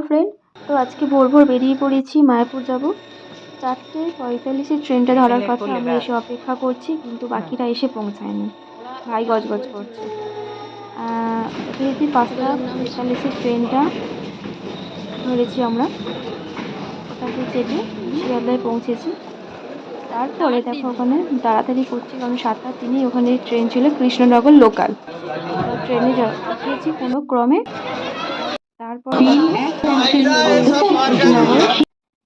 Hello friend তো আজকে ভোর ভোর বেরিয়ে পড়েছি মায়াপুর যাব। চারটে পঁয়তাল্লিশে ট্রেনটা ধরার কথা আমরা এসে অপেক্ষা করছি কিন্তু বাকিরা এসে পৌঁছায়নি। ভাই গজগজ করছে। পাঁচটা পঁয়তাল্লিশের ট্রেনটা ধরেছি আমরা। ওটাতে চেপে শিয়ালদায় পৌঁছেছি। তারপরে দেখো ওখানে তাড়াতাড়ি করছি কারণ সাতটা তিনে ওখানে ট্রেন ছিল কৃষ্ণনগর লোকাল ট্রেনে উঠিয়েছি কোনো ক্রমে তারপর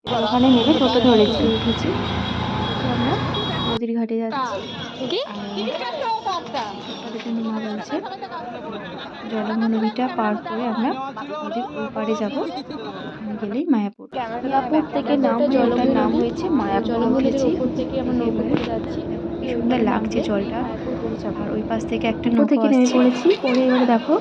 ওখানে নেমে টোটো ধরেছি। উঠেছি। আমরা নদীর ঘাটে যাচ্ছি। মা বলছে পার করে আমরা নদীর ওই পাড়ে যাব গেলেই মায়াপুর। মায়াপুর থেকে নাম জলটার নাম হয়েছে মায়াপুর উঠেছি। সুন্দর লাগছে জলটা। আর ওই পাশ থেকে একটা নৌকো থেকে নেমে পড়েছি। পরে এবারে দেখো।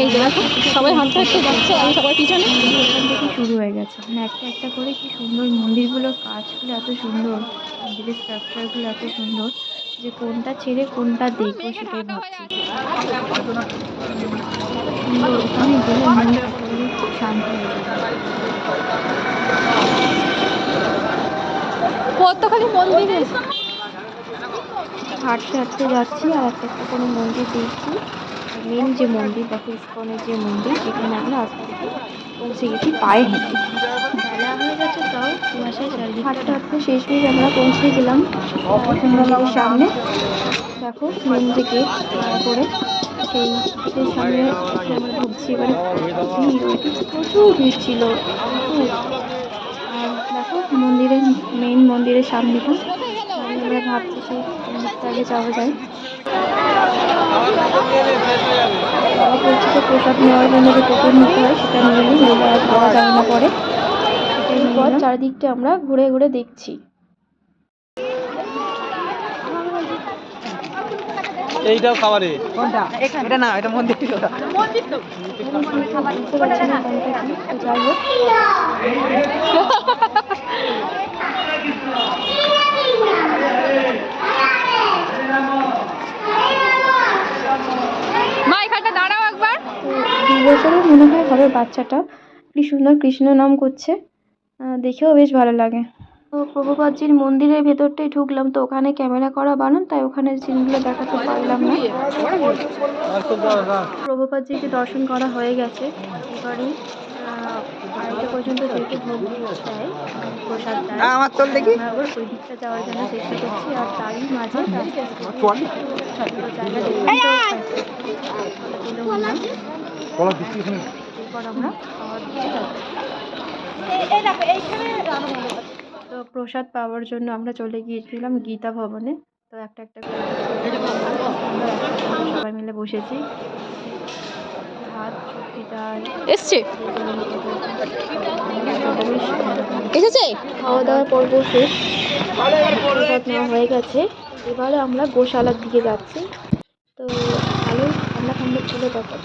এই যে দেখো সবাই হাঁটতে হাঁটতে যাচ্ছে আমি সবার পিছনে। এখান থেকে শুরু হয়ে গেছে। মানে একটা একটা করে কি সুন্দর মন্দিরগুলোর কাজগুলো এত সুন্দর মন্দিরের স্ট্রাকচারগুলো এত সুন্দর যে কোনটা ছেড়ে কোনটা দেখব সেটাই ভাবছি সুন্দর ওখানে গেলে মনটা খুব শান্তি হয়ে যাবে কতখানি মন্দিরে। হাঁটতে হাঁটতে যাচ্ছি আর একটা একটা করে মন্দির দেখছি। মেন যে মন্দির দেখো ইস্কনের যে মন্দির সেখানে আমরা আস্তে থেকে পৌঁছে গেছি পায়ে হেঁটে। বেলা হয়ে গেছে তাও কুয়াশায় চারিদিকে হাঁটতে হাঁটতে শেষ মেশ আমরা পৌঁছে গেলাম মন্দিরের সামনে। দেখো মেন যে গেট করে সেই গেটের সামনে আমরা ঢুকছি এবারে প্রচুর ভিড় ছিল প্রচুর। আর দেখো মন্দিরের মেন মন্দিরের সামনেটা ভাবছি সেই আগে যাওয়া যায়। বাবা বলছি যে প্রসাদ নেওয়ার জন্য যে টোকেন নিতে হয় সেটা নিয়ে নিই আর খাওয়া যাবে না পরে। সেটাই পর চারিদিকটা আমরা ঘুরে ঘুরে দেখছি। এইটাও খাবারে? কোনটা? এটা না এটা মন্দির। কি তো যাই হোক মা এখানটা দাঁড়াও একবার তো দু বছরের মনে হয় হবে বাচ্চাটা। কি সুন্দর কৃষ্ণ নাম করছে। আহ, দেখেও বেশ ভালো লাগে। তো প্রভুপাদজির মন্দিরের ভেতরটাই ঢুকলাম তো ওখানে ক্যামেরা করা বানান তাই ওখানে সিনগুলো দেখাতে পারলাম না। প্রভুপাদজিকে দর্শন করা হয়ে গেছে। এবারে পর্যন্ত যেহেতু ভোগ দেয় প্রসাদ দেয় আমার তোল দেখি। ওই দিকটা যাওয়ার জন্য চেষ্টা করছি আর তারই মাঝে জায়গা দেখলাম এরপর আমরা খাওয়ার দিকে যাচ্ছি তো প্রসাদ পাওয়ার জন্য আমরা চলে গিয়েছিলাম গীতা ভবনে। তো একটা একটা করে সবাই মিলে বসেছি। ভাত এসছে? এসেছে? খাওয়া দাওয়ার পর্ব শেষ। প্রসাদ নেওয়া হয়ে গেছে। এবারে আমরা গোশালার দিকে যাচ্ছি। তো ঠান্ডা ঠান্ডা ছিল তখন।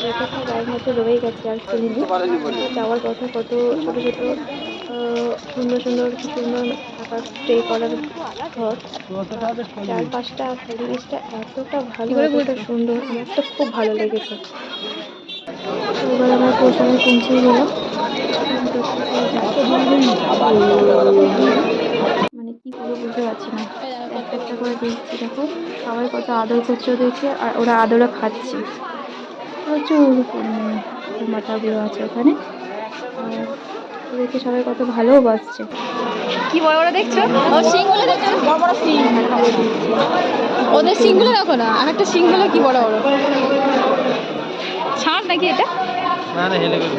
জ্যাকেটটা গায়ের মধ্যে রয়ে গেছে আর কিনিনি যাওয়ার পথে কত ছোটো ছোটো আহ, সুন্দর সুন্দর কি সুন্দর থাকার স্টে করার ঘর। চারপাশটা পরিবেশটা এতটা ভালো এতটা সুন্দর আমার তো খুব ভালো লেগেছে। এবার আমরা পৌঁছে গেলাম। মানে কি করব বুঝতে পারছি না। করে দেখছি দেখো সবাই কত আদর করছে ওদেরকে আর ওরা আদরে খাচ্ছে। প্রচুর মাথাগুলো আছে ওখানে। আর ওদেরকে সবাই কত ভালোও বাসছে কি বড় বড় দেখছ? ও সিংগুলো দেখছ বড় বড় সিং। ওদের সিংগুলো দেখো না আর একটা সিংগুলো কি বড় বড়? ছাড় নাকি এটা? না না হেলে গেল।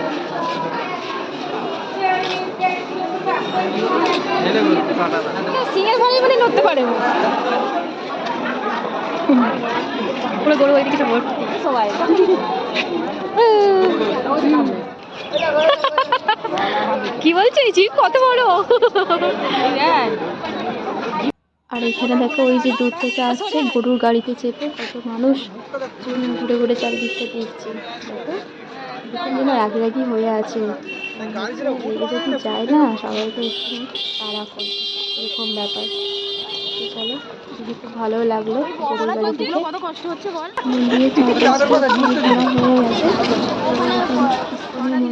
সবাই কি বলছো, এই জিপ কত বড়? আর এখানে দেখো, ওই যে দূর থেকে আসছে গরুর গাড়িতে চেপে, কত মানুষ। ঘুরে ঘুরে চারিদিকটা দেখছে। দেখো। যেন হয়ে আছে। যদি না, সবাইকে একটু তাড়া করে, এরকম ব্যাপার। ভালো লাগল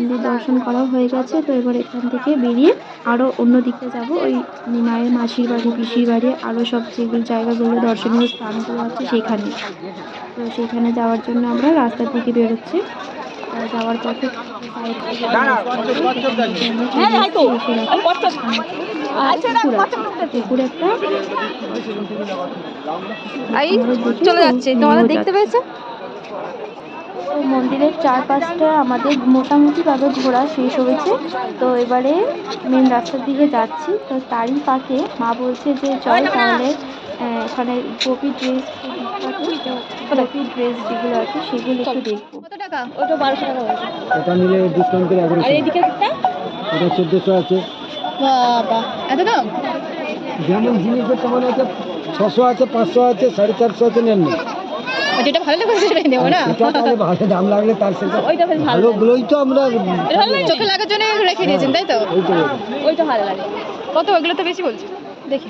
তো দর্শন করা হয়ে গেছে। তো এবার এখান থেকে বেরিয়ে আরও অন্য দিকে যাব। ওই মায়ের মাসির বাড়ি, পিসির বাড়ি আরও সব যেগুলো জায়গাগুলো দর্শনীয় স্থানগুলো আছে, সেখানে। তো সেখানে যাওয়ার জন্য আমরা রাস্তার দিকে বেরোচ্ছি। যাওয়ার পথে চলে যাচ্ছে। তোমাদের দেখতে পেয়েছ? তো মন্দিরের চারপাশটা আমাদের মোটামুটিভাবে ঘোরা শেষ হয়েছে। তো এবারে মেন রাস্তার দিকে যাচ্ছি। তো তারই পাশে মা বলছে যে চল তাহলে এখানে গোপী ড্রেস গোপী ড্রেস যেগুলো আছে সেগুলো একটু দেখব কত টাকা? ওটা বারোশো টাকা ওটা নিলে ডিসকাউন্ট করে আর এদিকে একটা? ওটা চোদ্দোশো আছে। বাবা। এত দাম? যেমন জিনিসের তেমন আছে ছশো আছে পাঁচশো আছে সাড়ে চারশো আছে নেন যেটা ভালো লাগবে সেটাই নেব না? ভালো দাম লাগলে তার সেটা ওইটা বেশ ভালো। ভালোগুলোই তো আমরা চোখে লাগার জন্য রেখে দিয়েছেন তাই তো? ওইটা ভালো লাগে। কত ওইগুলো তো বেশি বলছে? দেখি।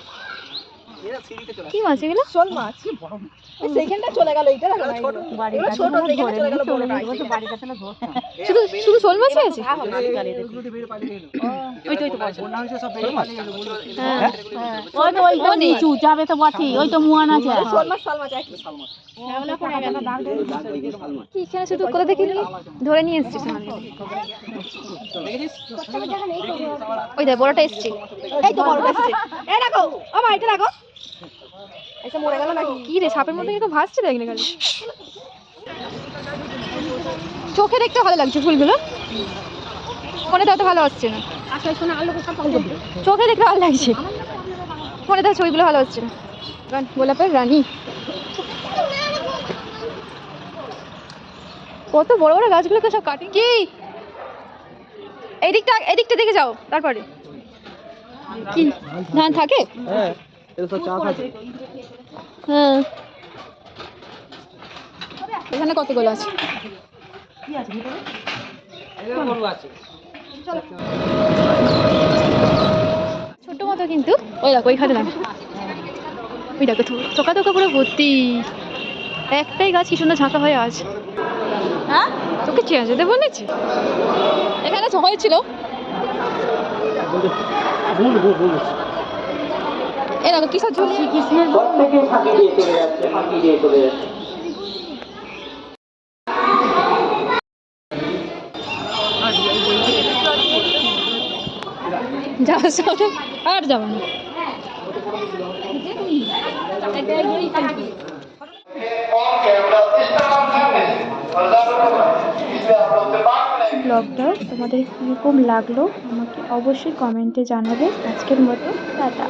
কি মাছ এগুলো? শোল মাছ। সেইখানটা চলে গেল এইটা ছোট সেইখানে চলে গেল বড় শুধু শুধু শোল মাছ হয়েছে ওই তো ওই তো হ্যাঁ। ওই তো ওই তো নিচু যাবে তো বটে ওই তো মুয়ান আছে। কি এখানে শুধু কোথা থেকে নিয়ে ধরে নিয়ে এসছিস ওই দেখ বড়টা এসছে। এই তো বড়টা এসছে। এই রাখো। এটা রাখো। মরে গেল নাকি? কি রে, সাপের মধ্যে কিন্তু ভাসছে দেখ না চোখে দেখতে ভালো লাগছে ফুলগুলো। ফোনে তো ভালো আসছে না। চোখে দেখতে ভালো লাগছে। ফোনে তো ছবিগুলো ভালো হচ্ছে না। গোলাপের রানী। কত বড় বড় গাছগুলোকে সব কাটিং কি? এদিকটা এদিকটা দিকে যাও, তারপরে। কি? ধান থাকে? হ্যাঁ। তো চাষ আছে হ্যাঁ। এখানে কতগুলো আছে? ছোট মতো কিন্তু। ওই দেখো ওইখানে দেখো। ওই দেখো থোকা থোকা পুরো ভর্তি। একটাই গাছ কি সুন্দর ঝাঁকা হয়ে আছে। হ্যাঁ? তোকে চেয়ে আছে যেতে বলেছি? এখানে হয়েছিল এ দেখো কিসব ঝুলিয়ে কৃষ্ণের যাওয়ার সময় আর যাব না। ব্লগটা তোমাদের কীরকম লাগল আমাকে অবশ্যই কমেন্টে জানাবে আজকের মতো, টাটা।